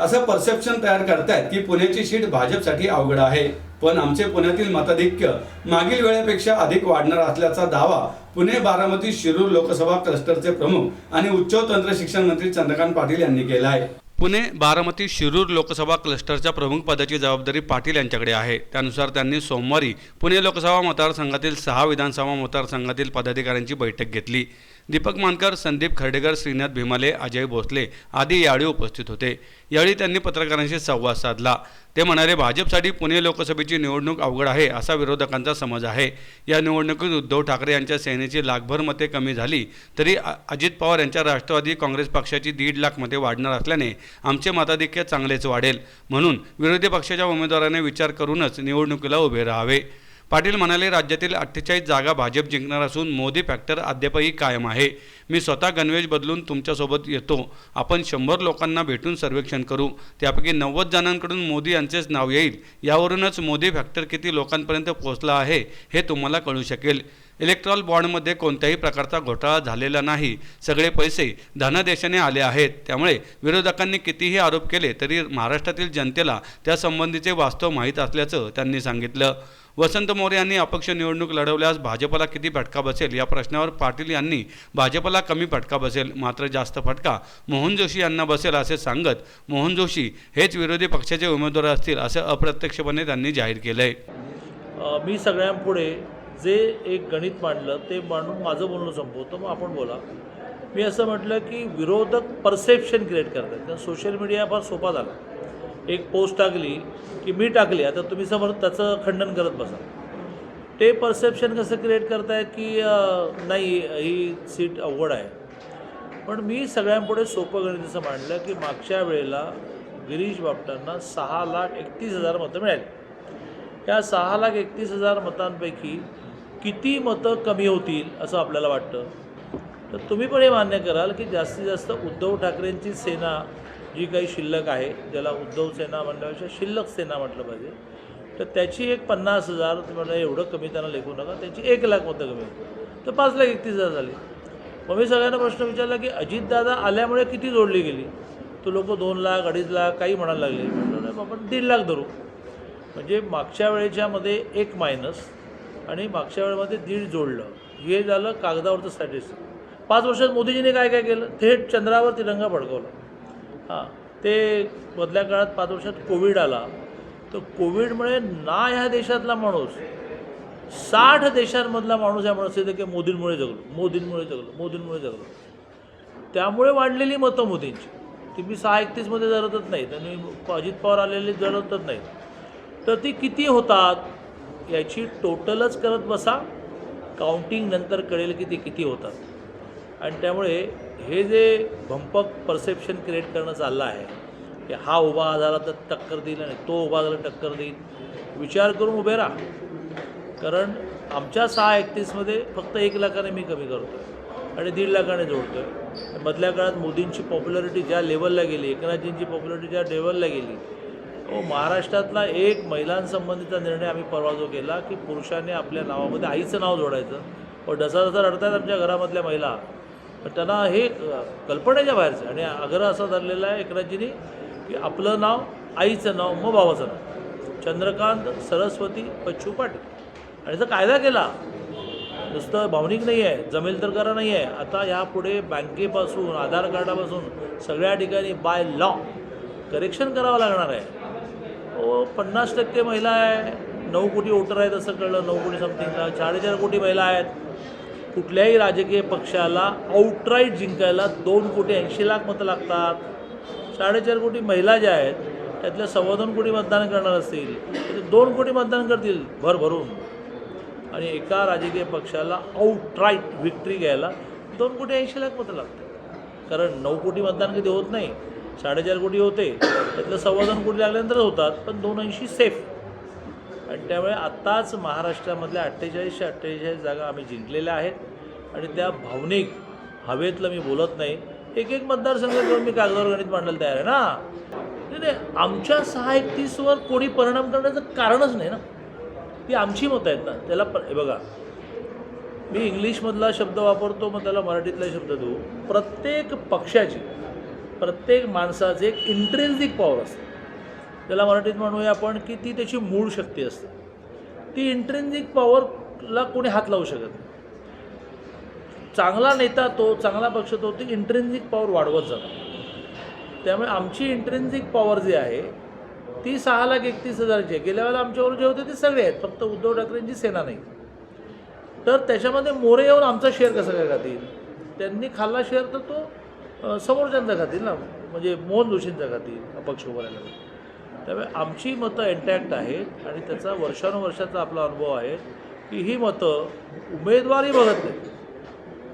असं परसेप्शन तयार करतायत की पुण्याची सीट भाजपसाठी अवघड आहे. पण आमचे पुण्यातील मताधिक्य मागील वेळेपेक्षा अधिक वाढणार असल्याचा दावा पुणे बारामती शिरूर लोकसभा क्लस्टरचे प्रमुख आणि उच्च तंत्र शिक्षण मंत्री चंद्रकांत पाटील यांनी केला आहे पुणे बारामती शिरूर लोकसभा क्लस्टरच्या प्रमुख पदाची जबाबदारी पाटील यांच्याकडे आहे. त्यानुसार त्यांनी सोमवारी पुणे लोकसभा मतदारसंघातील सहा विधानसभा मतदारसंघातील पदाधिकाऱ्यांची बैठक घेतली. दीपक मानकर संदीप खर्डेकर श्रीनाथ भीमाले अजय भोसले आदी यावेळी उपस्थित होते. यावेळी त्यांनी पत्रकारांशी संवाद साधला. ते म्हणाले भाजपसाठी पुणे लोकसभेची निवडणूक अवघड आहे असा विरोधकांचा समज आहे. या निवडणुकीत उद्धव ठाकरे यांच्या सेनेची लाखभर मते कमी झाली तरी अजित पवार यांच्या राष्ट्रवादी काँग्रेस पक्षाची दीड लाख मते वाढणार असल्याने आमचे मताधिक्य चांगलेच वाढेल. म्हणून विरोधी पक्षाच्या उमेदवाराने विचार करूनच निवडणुकीला उभे राहावे. पाटील म्हणाले राज्यातील अठ्ठेचाळीस जागा भाजप जिंकणार असून मोदी फॅक्टर अद्यापही कायम आहे. मी स्वतः गणवेश बदलून तुमच्यासोबत येतो. आपण शंभर लोकांना भेटून सर्वेक्षण करू. त्यापैकी नव्वद जणांकडून मोदी यांचेच नाव येईल. यावरूनच मोदी फॅक्टर किती लोकांपर्यंत पोहोचला आहे हे तुम्हाला कळू शकेल. इलेक्ट्रॉल बॉन्डमध्ये कोणत्याही प्रकारचा घोटाळा झालेला नाही. सगळे पैसे धनादेशाने आले आहेत. त्यामुळे विरोधकांनी कितीही आरोप केले तरी महाराष्ट्रातील जनतेला त्यासंबंधीचे वास्तव माहीत असल्याचं त्यांनी सांगितलं. वसंत मोरे यांनी अपक्ष निवडणूक लढवल्यास भाजपला किती फटका बसेल? या प्रश्नावर पाटील यांनी भाजपला कमी फटका बसेल मात्र जास्त फटका मोहन जोशी यांना बसेल असे सांगत मोहन जोशी हेच विरोधी पक्षाचे उमेदवार असतील असं अप्रत्यक्षपणे त्यांनी जाहीर केलं आहे मी सगळ्यांपुढे जे एक गणित मांडलं ते मांडून माझं बोलणं संपवतो. मग आपण बोला. मी असं म्हटलं की विरोधक परसेप्शन क्रिएट करतात. कारण सोशल मीडिया फार सोपा झाला. एक पोस्ट टाकली की मी टाकली आता तुम्ही समोर त्याचं खंडन करत बसा. ते परसेप्शन कसं क्रिएट करताय की नाही ही सीट अवघड आहे. पण मी सगळ्यांपुढे सोपं गणित असं मांडलं की मागच्या वेळेला गिरीश बापटांना सहा लाख एकतीस हजार मतं मिळाली. या सहा लाख एकतीस हजार मतांपैकी किती मतं कमी होतील असं आपल्याला वाटतं? तर तुम्ही पण हे मान्य कराल की जास्तीत जास्त उद्धव ठाकरेंची सेना जी काही शिल्लक आहे ज्याला उद्धव सेना म्हणण्यापेक्षा शिल्लक सेना म्हटलं पाहिजे तर त्याची एक पन्नास हजार म्हणजे एवढं कमी त्यांना लेखू नका त्याची एक लाख मतं कमी. तर पाच लाख एकतीस हजार झाली. मग मी सगळ्यांना प्रश्न विचारला की अजितदादा आल्यामुळे किती जोडली गेली? तो लोक दोन लाख अडीच लाख काही म्हणायला लागले. म्हटलं नाही आपण दीड लाख धरू. म्हणजे मागच्या वेळेच्यामध्ये एक मायनस आणि मागच्या वेळेमध्ये दीड जोडलं. हे झालं कागदावरचं स्टॅटिस्टिक पाच वर्षात मोदीजीने काय काय केलं? थेट चंद्रावर तिरंगा फडकवला. हां. ते मधल्या काळात पाच वर्षात कोविड आला. तर कोविडमुळे ना ह्या देशातला माणूस साठ देशांमधला माणूस या माणूस येतं की मोदींमुळे जगलो मोदींमुळे जगलो मोदींमुळे जगलो. त्यामुळे वाढलेली मतं मोदींची. ती मी सहा एकतीसमध्ये जळतच नाहीत आणि अजित पवार आलेली जळतच नाहीत. तर ती किती होतात याची टोटलच करत बसा. काउंटिंग नंतर कळेल की ते किती होतात. आणि त्यामुळे हे जे भंपक परसेप्शन क्रिएट करणं चाललं आहे की हा उभा झाला तर टक्कर देईल आणि तो उभा झाला टक्कर देईल विचार करून उभे राहा. कारण आमच्या सहा एकतीसमध्ये फक्त एक लाखाने मी कमी करतो आहे आणि दीड लाखाने जोडतो आहे मधल्या काळात मोदींची पॉप्युलरिटी ज्या लेवलला गेली एकनाथजींची पॉप्युलॅरिटी ज्या लेवलला गेली हो महाराष्ट्रातला एक महिलांसंबंधीचा निर्णय आम्ही परवा जो केला की पुरुषाने आपल्या नावामध्ये आईचं नाव जोडायचं. हो, पण जसा जसा रडतात आमच्या घरामधल्या महिला. पण त्यांना हे कल्पनेच्या बाहेरचं आणि आग्रह असा धरलेला आहे एकनाथजींनी की आपलं नाव आईचं नाव मग भावाचं नाव. चंद्रकांत सरस्वती पच्छू पाटील. आणि जर कायदा केला नुसतं भावनिक नाही आहे जमेल तर करा नाही आहे. आता यापुढे बँकेपासून आधार कार्डापासून सगळ्या ठिकाणी बाय लॉ करेक्शन करावं लागणार आहे. पन्नास टक्के महिला आहे. नऊ कोटी वोटर आहेत असं कळलं. नऊ कोटी समथिंगला साडेचार कोटी महिला आहेत. कुठल्याही राजकीय पक्षाला आउटराईट जिंकायला दोन कोटी ऐंशी लाख मतं लागतात. साडेचार कोटी महिला ज्या आहेत त्यातल्या सव्वा दोन कोटी मतदान करणार असतील तर ते दोन कोटी मतदान करतील भरभरून आणि एका राजकीय पक्षाला आउटराईट व्हिक्टरी घ्यायला दोन कोटी ऐंशी लाख मतं लागतात. कारण नऊ कोटी मतदान कधी होत नाही? साडेचार कोटी होते त्यातलं सव्वा दोन कोटी लागल्यानंतर होतात पण दोन ऐंशी सेफ आणि त्यामुळे आत्ताच महाराष्ट्रामधल्या अठ्ठेचाळीसशे अठ्ठेचाळीस जागा आम्ही जिंकलेल्या आहेत. आणि त्या भावनिक हवेतलं मी बोलत नाही. एक एक मतदारसंघ घेऊन मी कागदावर गणित मांडायला तयार आहे ना? नाही नाही आमच्या सहा एकतीसवर कोणी परिणाम करण्याचं कारणच नाही ना? ती आमची मतं आहेत ना? त्याला प बघा मी इंग्लिशमधला शब्द वापरतो मग त्याला मराठीतला शब्द देऊ. प्रत्येक पक्षाची प्रत्येक माणसाचे एक इंट्रेन्सिक पॉवर असते. त्याला मराठीत म्हणूया आपण की ती त्याची मूळ शक्ती असते. ती इंट्रेन्झिक पॉवरला कोणी हात लावू शकत नाही. चांगला नेता तो चांगला पक्ष तो ती इंट्रेन्झिक पॉवर वाढवत जातो. त्यामुळे आमची इंट्रेन्झिक पॉवर जी आहे ती सहा लाख एकतीस हजारची आहे. गेल्या वेळेला आमच्यावर जे होते ते सगळे आहेत. फक्त उद्धव ठाकरेंची सेना नाही. तर त्याच्यामध्ये मोरे येऊन आमचा शेअर कसा काय खातील? त्यांनी खाल्ला शेअर तर तो समोरच्यांचा खातील ना. म्हणजे मोहन जोशींचा खातील अपक्ष उभारायला त्यामुळे आमची मतं इंटॅक्ट आहेत आणि त्याचा वर्षानुवर्षाचा आपला अनुभव आहे की ही मतं उमेदवारी बघत नाही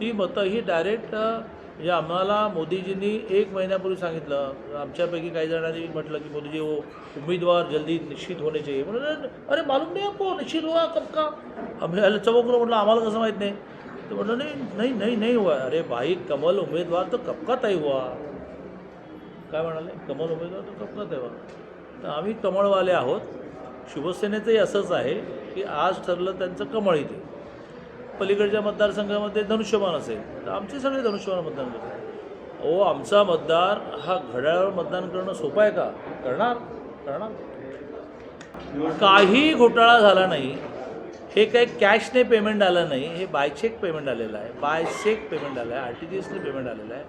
ती मतं ही डायरेक्ट म्हणजे आम्हाला मोदीजींनी एक महिन्यापूर्वी सांगितलं. आमच्यापैकी काही जणांनी म्हटलं की मोदीजी हो उमेदवार जल्दी निश्चित होणे चाहिए. म्हणून अरे मालूम नाही को निश्चित हुआ कब का? आम्ही अरे चमकलो म्हटलं आम्हाला कसं माहीत नाही? तर म्हटलं नाही नाही नाही नाही हुआ. अरे भाई कमल उमेदवार तर कब का तय हुआ? काय म्हणाले? कमल उमेदवार तर कब का तय हुआ? तर आम्ही कमळवाले आहोत. शिवसेनेचंही असंच आहे की आज ठरलं त्यांचं कमळ इथे. पलीकडच्या मतदारसंघामध्ये धनुष्यबाण असेल तर आमचे सगळे धनुष्यबाण मतदान करतात. अहो आमचा मतदार हा घड्याळावर मतदान करणं सोपं आहे का? करणार करणार. काही घोटाळा झाला नाही. हे काही कॅशने पेमेंट आलं नाही. हे बाय चेक पेमेंट आलेलं आहे. बाय चेक पेमेंट आलं आहे. आर टी जी एसने पेमेंट आलेलं आहे.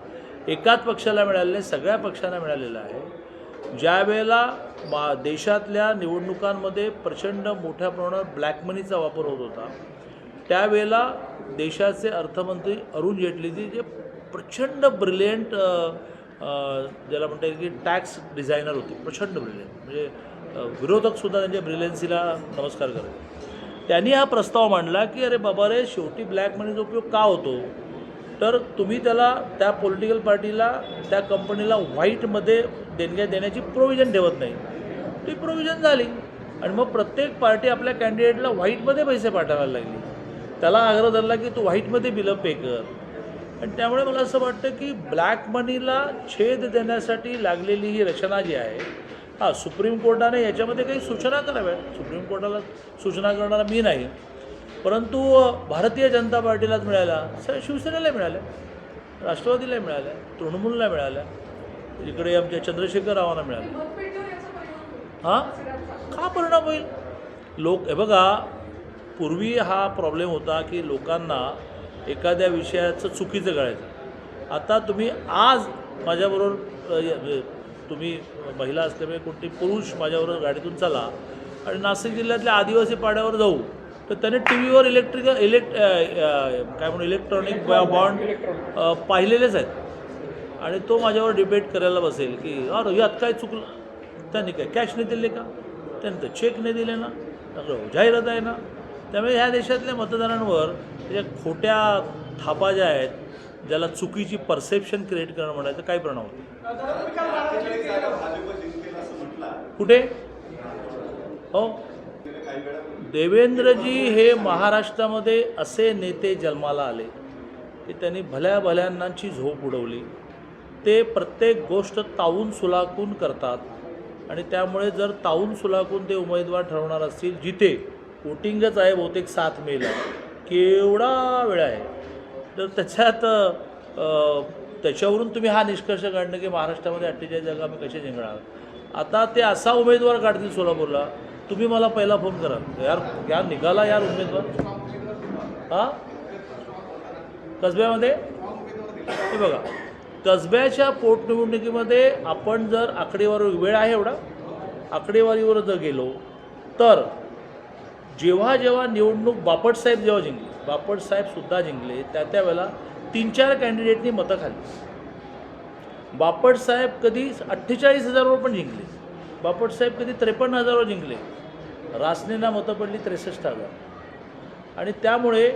एकाच पक्षाला मिळालेलं आहे. सगळ्या पक्षांना मिळालेलं आहे. ज्या वेळेला मा देशातल्या निवडणुकांमध्ये प्रचंड मोठ्या प्रमाणात ब्लॅक मनीचा वापर होत होता त्यावेळेला देशाचे अर्थमंत्री अरुण जेटलीजी जे प्रचंड ब्रिलियंट ज्याला म्हणता येईल की टॅक्स डिझायनर होते प्रचंड ब्रिलियंट म्हणजे विरोधकसुद्धा त्यांच्या ब्रिलियन्सीला नमस्कार करतात त्यांनी हा प्रस्ताव मांडला की अरे बाबा रे शेवटी ब्लॅक मनीचा उपयोग का होतो? तर तुम्ही त्याला त्या पॉलिटिकल पार्टीला त्या कंपनीला व्हाईटमध्ये देणग्या देण्याची प्रोव्हिजन ठेवत नाही. ती प्रोव्हिजन झाली. आणि मग प्रत्येक पार्टी आपल्या कॅन्डिडेटला व्हाईटमध्ये पैसे पाठवायला लागली. त्याला आग्रह धरला की तू व्हाईटमध्ये बिलं पे कर. आणि त्यामुळे मला असं वाटतं की ब्लॅक मनीला छेद देण्यासाठी लागलेली ही रचना जी आहे हां सुप्रीम कोर्टाने याच्यामध्ये काही सूचना कराव्यात सुप्रीम कोर्टाला सूचना करणारा मी नाही. परंतु भारतीय जनता पार्टीलाच मिळाल्या. स शिवसेनेला मिळाल्या. राष्ट्रवादीला मिळाल्या. तृणमूलला मिळाल्या. इकडे आमच्या चंद्रशेखर रावांना मिळालं हां? का परिणाम होईल? लोक हे बघा पूर्वी हा प्रॉब्लेम होता की लोकांना एखाद्या विषयाचं चुकीचं कळायचं. आता तुम्ही आज माझ्याबरोबर तुम्ही महिला असल्यामुळे कोणते पुरुष माझ्याबरोबर गाडीतून चला आणि नाशिक जिल्ह्यातल्या आदिवासी पाड्यावर जाऊ तर त्याने टी व्हीवर इलेक्ट्रिकल इलेक्ट काय म्हणू इलेक्ट्रॉनिक बॉन्ड पाहिलेलेच आहेत. आणि तो माझ्यावर डिबेट करायला बसेल की अरे यात काय चुकलं? त्यांनी काय कॅश नाही दिले का? त्यांनी तर चेक नाही दिले ना? सगळं जाहिरात आहे ना? त्यामुळे ह्या देशातल्या मतदारांवर त्या खोट्या थापा ज्या आहेत ज्याला चुकीची परसेप्शन क्रिएट करणं म्हणायचं काय परिणाम होतो कुठे? हो. देवेंद्रजी हे महाराष्ट्रामध्ये असे नेते जन्माला आले की त्यांनी भल्या भल्यांनाची झोप उडवली. ते प्रत्येक गोष्ट तावून सुलाखून करतात. आणि त्यामुळे जर तावून सुलाखून ते उमेदवार ठरवणार असतील जिथे वोटिंगच आहे बहुतेक सात मेला केवढा वेळ आहे. तर त्याच्यात त्याच्यावरून तुम्ही हा निष्कर्ष काढणं की महाराष्ट्रामध्ये अठ्ठेचाळीस जागा आम्ही कसे जिंकणार? आता ते असा उमेदवार काढतील सोलापूरला तुम्ही मला पहिला फोन करा. यार यार निघाला यार उमेदवार. हां? कसब्यामध्ये? हे बघा. कसब्याच्या पोटनिवडणुकीमध्ये आपण जर आकडेवारी वेळ आहे एवढा आकडेवारीवर जर गेलो तर जेव्हा जेव्हा निवडणूक बापटसाहेब जेव्हा जिंकले बापटसाहेबसुद्धा जिंकले त्या त्यावेळेला तीन चार कॅन्डिडेटनी मतं खाल्ली बापटसाहेब कधी अठ्ठेचाळीस हजारावर पण जिंकले. बापटसाहेब कधी त्रेपन्न हजारावर जिंकले. रासनेना मतं पडली त्रेसष्ट हजार. आणि त्यामुळे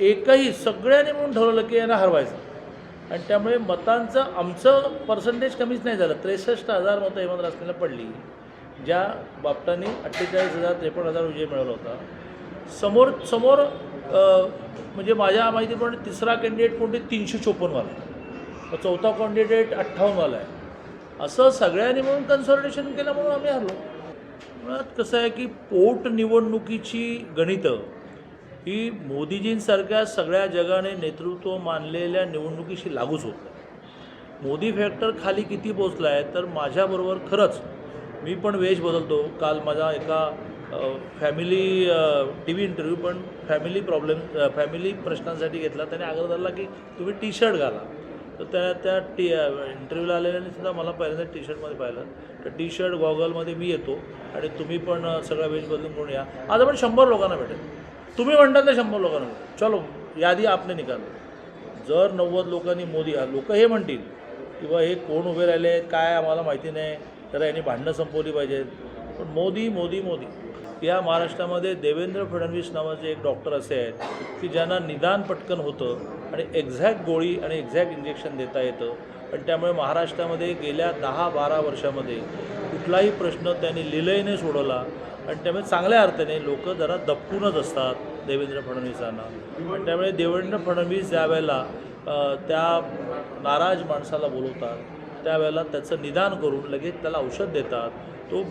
एकही सगळ्यांनी म्हणून ठरवलं की यांना हरवायचं. आणि त्यामुळे मतांचं आमचं पर्सेंटेज कमीच नाही झालं. त्रेसष्ट हजार मतं हेमंत रासनेला पडली ज्या बापटांनी अठ्ठेचाळीस हजार त्रेपन्न हजार विजय मिळवला होता. समोर समोर म्हणजे माझ्या माहितीप्रमाणे तिसरा कॅन्डिडेट कोणते? तीनशे चोपन्नवाला आहे. चौथा कॅन्डिडेट अठ्ठावन्नवाला आहे. असं सगळ्यांनी म्हणून कन्सल्टेशन केलं म्हणून आम्ही हरलो. मुळात कसं आहे की पोटनिवडणुकीची गणितं ही मोदीजींसारख्या सगळ्या जगाने नेतृत्व मानलेल्या निवडणुकीशी लागूच होत नाही. मोदी फॅक्टर खाली किती पोचला आहे तर माझ्याबरोबर खरंच मी पण वेश बदलतो. काल माझा एका फॅमिली टी व्ही इंटरव्ह्यू पण फॅमिली प्रॉब्लेम फॅमिली प्रश्नांसाठी घेतला. त्याने आग्रह धरला की तुम्ही टी शर्ट घाला. तर त्या त्या टी इंटरव्ह्यूला आलेल्याने सुद्धा मला पहिल्यांदा टी शर्टमध्ये पाहिलं. तर टी शर्ट गॉगलमध्ये मी येतो आणि तुम्ही पण सगळा वेश बदलून करून या. आज आपण शंभर लोकांना भेटेल. तुम्ही म्हणता ते शंभर लोकांना. चलो यादी आपने निकाल. जर नव्वद लोकांनी मोदी लोक हे म्हणतील किंवा हे कोण उभे राहिले आहेत काय आम्हाला माहिती नाही तर यांनी भांडणं संपवली पाहिजेत. पण मोदी मोदी मोदी. या महाराष्ट्रामध्ये देवेंद्र फडणवीस नावाचे एक डॉक्टर असे आहेत की ज्यांना निदान पटकन होतं आणि एक्झॅक्ट गोळी आणि एक्झॅक्ट इंजेक्शन देता येतं. आणि त्यामुळे महाराष्ट्रामध्ये गेल्या दहा बारा वर्षामध्ये कुठलाही प्रश्न त्यांनी लिलयने सोडवला आणि त्यामुळे चांगल्या अर्थाने लोक जरा दपकूनच असतात देवेंद्र फडणवीसांना. आणि त्यामुळे देवेंद्र फडणवीस ज्यावेळेला त्या नाराज माणसाला बोलवतात त्यावेळेला त्याचं निदान करून लगेच त्याला औषध देतात. तो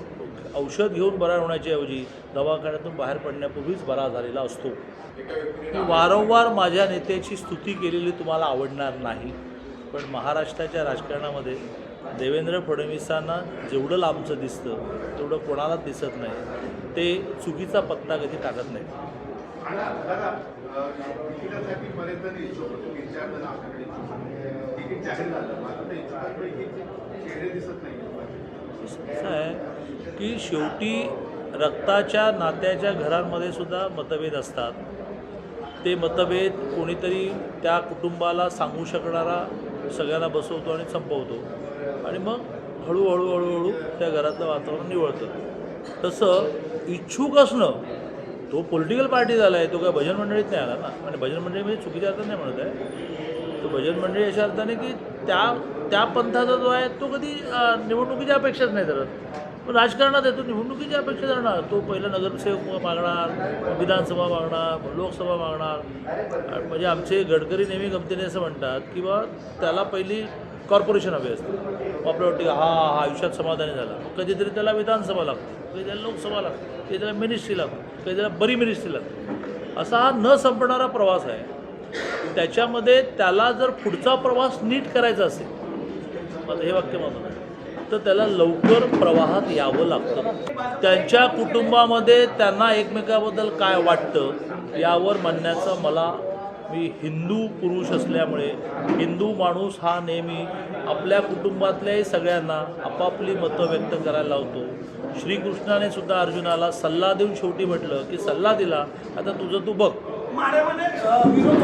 औषध घेऊन बरा होण्याच्या ऐवजी दवाखान्यातून बाहेर पडण्यापूर्वीच बरा झालेला असतो. मी वारंवार माझ्या नेत्याची स्तुती केलेली तुम्हाला आवडणार नाही पण महाराष्ट्राच्या राजकारणामध्ये देवेंद्र फडणवीसांना जेवढं लांबचं दिसतं तेवढं कोणालाच दिसत नाही. ते चुकीचा पत्ता कधी टाकत नाही असं आहे की शेवटी रक्ताच्या नात्याच्या घरांमध्ये सुद्धा मतभेद असतात. ते मतभेद कोणीतरी त्या कुटुंबाला सांगू शकणारा सगळ्यांना बसवतो आणि संपवतो. आणि मग हळूहळू हळूहळू त्या घरातलं वातावरण निवळतं. तसं इच्छुक असणं तो पॉलिटिकल पार्टी झाला आहे तो काय भजन मंडळीत नाही आला ना. म्हणजे भजन मंडळी म्हणजे चुकीच्या अर्थ नाही म्हणत आहे. तो भजन मंडळी अशा अर्थाने की त्या त्या पंथाचा जो आहे तो कधी निवडणुकीच्या अपेक्षाच नाही धरत. राजकारणात येतो तो निवडणुकीची अपेक्षा जाणार. तो पहिला नगरसेवक मागणार विधानसभा मागणार लोकसभा मागणार. म्हणजे आमचे गडकरी नेहमी गमतीने असं म्हणतात की बा त्याला पहिली कॉर्पोरेशन हवी असते. मग आपल्याला वाटते हा हा आयुष्यात समाधानी झाला. मग कधीतरी त्याला विधानसभा लागते कधी त्याला लोकसभा लागते कधी त्याला मिनिस्ट्री लागते कधी त्याला बरी मिनिस्ट्री लागते. असा हा न संपणारा प्रवास आहे. त्याच्यामध्ये त्याला जर पुढचा प्रवास नीट करायचा असेल माझं हे वाक्य माझं नाही. तर त्याला लवकर प्रवाहात यावं लागतं. त्यांच्या कुटुंबामध्ये त्यांना एकमेकाबद्दल काय वाटतं यावर म्हणण्याचं मला मी हिंदू पुरुष असल्यामुळे हिंदू माणूस हा नेहमी आपल्या कुटुंबातल्याही सगळ्यांना आपापली मतं व्यक्त करायला लावतो. श्रीकृष्णाने सुद्धा अर्जुनाला सल्ला देऊन शेवटी म्हटलं की सल्ला दिला आता तुझं तू बघ. विरोध